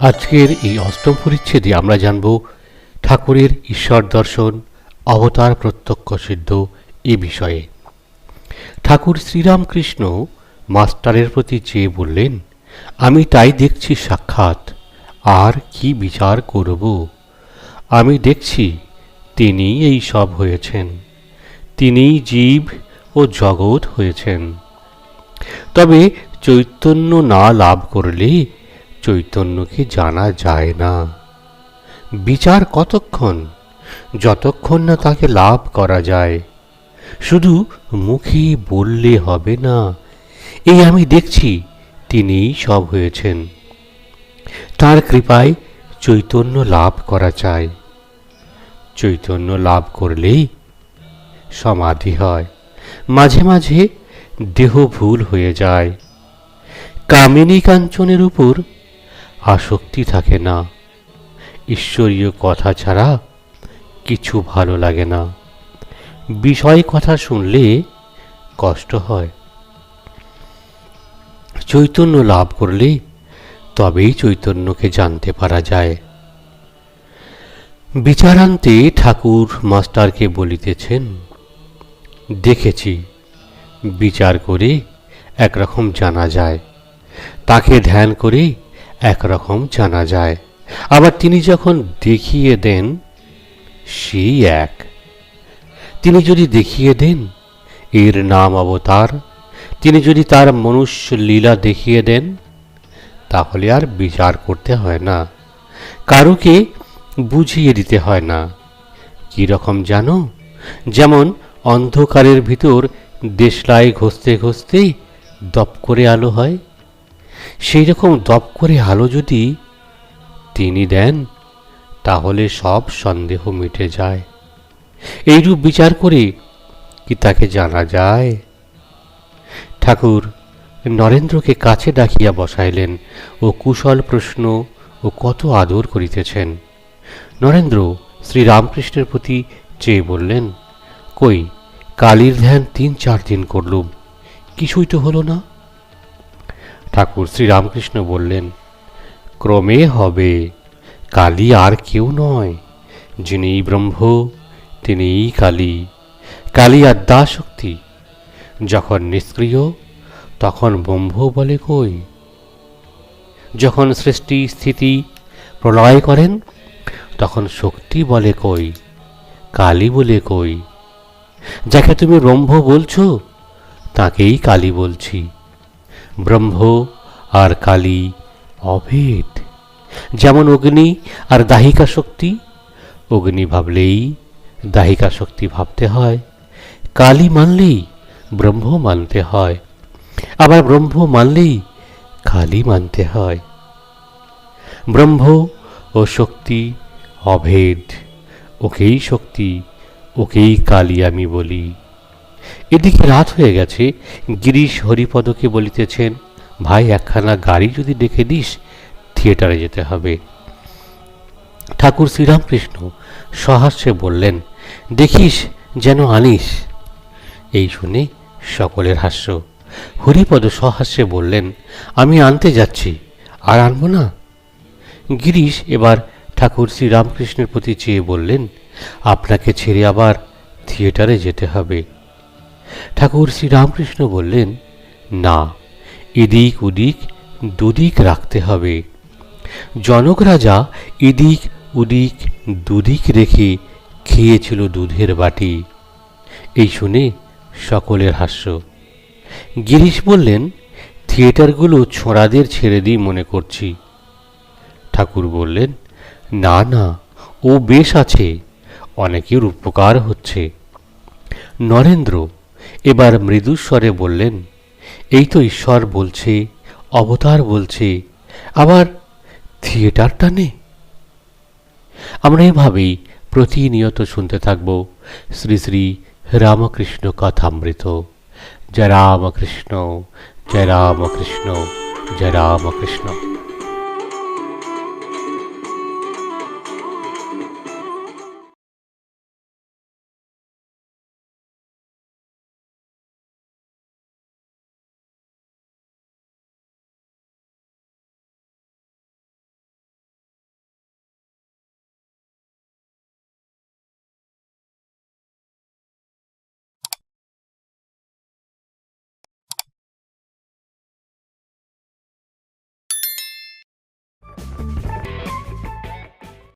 আজকের এই অষ্টম পরিচ্ছেদে আমরা জানব ঠাকুরের ঈশ্বর দর্শন, অবতার প্রত্যক্ষ সিদ্ধ এ বিষয়ে। ঠাকুর শ্রীরামকৃষ্ণ মাস্টারের প্রতি চেয়ে বললেন, আমি তাই দেখছি সাক্ষাৎ, আর কি বিচার করব? আমি দেখছি তিনি এই সব হয়েছেন, তিনিই জীব ও জগৎ হয়েছেন। তবে চৈতন্য না লাভ করলে চৈতন্যকে জানা যায় না? বিচার কতক্ষণ? যতক্ষণ না তাকে লাভ করা যায়। শুধু মুখে বললে হবে না। এই আমি দেখছি, তিনিই সব হয়েছেন। তার কৃপায় চৈতন্য লাভ করা চায়। চৈতন্য লাভ করলেই সমাধি হয়। মাঝে মাঝে দেহ ভুল হয়ে যায়। কামিনী কাঞ্চনের উপর আসক্তি থাকে না। ঈশ্বরীয় কথা ছাড়া কিছু ভালো লাগে না। বিষয় কথা শুনলে কষ্ট হয়। চৈতন্য লাভ করলে তবেই চৈতন্যকে জানতে পারা যায়। বিচারান্তে ঠাকুর মাস্টারকে বলিতেছেন, দেখেছি, বিচার করে একরকম জানা যায়। তাকে ধ্যান করে একরকম জানা যায়। আবার তিনি যখন দেখিয়ে দেন, সেই এক। তিনি যদি দেখিয়ে দেন, এর নাম অবতার। তিনি যদি তার মনুষ্য লীলা দেখিয়ে দেন, তাহলে আর বিচার করতে হয় না। কারুকে বুঝিয়ে দিতে হয় না। কি রকম জানো? যেমন অন্ধকারের ভিতর দেশলাই ঘষতে ঘষতে দপ করে আলো হয় সেই রকম দপ করে আলো যদি তিনি দেন, তাহলে সব সন্দেহ মিটে যায়। এইরূপ বিচার করে কি তাকে জানা যায়? ঠাকুর নরেন্দ্রকে কাছে ডাকিয়া বসাইলেন ও কুশল প্রশ্ন ও কত আদর করিতেছেন। নরেন্দ্র শ্রীরামকৃষ্ণের প্রতি চেয়ে বললেন, কই, কালীর ধ্যান তিন চার দিন করলুম, কিছুই তো হলো না? ঠাকুর শ্রীরামকৃষ্ণ বললেন, ক্রমে হবে, কালী আর কেউ নয় যিনি ব্রহ্ম, তিনিই কালী। কালী আদ্যাশক্তি যখন নিষ্ক্রিয়, তখন ব্রহ্ম বলে কই? যখন সৃষ্টি স্থিতি প্রলয় করেন, তখন শক্তি বলে কই? কালী বলে কই? যাকে তুমি ব্রহ্ম বলছো, তাকেই কালী বলছি। ব্রহ্ম আর কালী অভেদ। যেমন অগ্নি আর দাহিকা শক্তি, অগ্নি ভাবলেই দাহিকা শক্তি ভাবতে হয়, কালী মানলেই ব্রহ্ম মানতে হয়, আবার ব্রহ্ম মানলেই কালী মানতে হয়। ব্রহ্ম ও শক্তি অভেদ, ওকেই শক্তি, ওকেই কালী আমি বলি। এদিকে রাত হয়ে গেছে। গিরিশ হরিপদকে বলিতেছেন, ভাই, একখানা গাড়ি যদি ডেকে দিস, থিয়েটারে যেতে হবে। ঠাকুর শ্রীরামকৃষ্ণ সহাস্যে বললেন, দেখিস যেন আনিস। এই শুনে সকলের হাস্য। হরিপদ সহাস্যে বললেন, আমি আনতে যাচ্ছি, আর আনব না? গিরিশ এবার ঠাকুর শ্রীরামকৃষ্ণের প্রতি চেয়ে বললেন, আপনাকে ছেড়ে আবার থিয়েটারে যেতে হবে। ঠাকুর শ্রীরামকৃষ্ণ বললেন, না, এদিক ওদিক দুদিক রাখতে হবে। জনক রাজা এদিক ওদিক দুদিক রেখে খেয়েছিল দুধের বাটি। এই শুনে সকলের হাস্য। গিরিশ বললেন, থিয়েটারগুলো ছোঁড়াদের ছেড়ে দিই মনে করছি। ঠাকুর বললেন, না না, ও বেশ আছে, অনেকের উপকার হচ্ছে। নরেন্দ্র এবার মৃদুস্বরে বললেন, এই তো ঈশ্বর বলছে, অবতার বলছে, আবার থিয়েটারটা নে আমরা এভাবেই প্রতিনিয়ত শুনতে থাকব শ্রী শ্রী রামকৃষ্ণ কথামৃত। জয় রামকৃষ্ণ জয় রামকৃষ্ণ জয় রামকৃষ্ণ।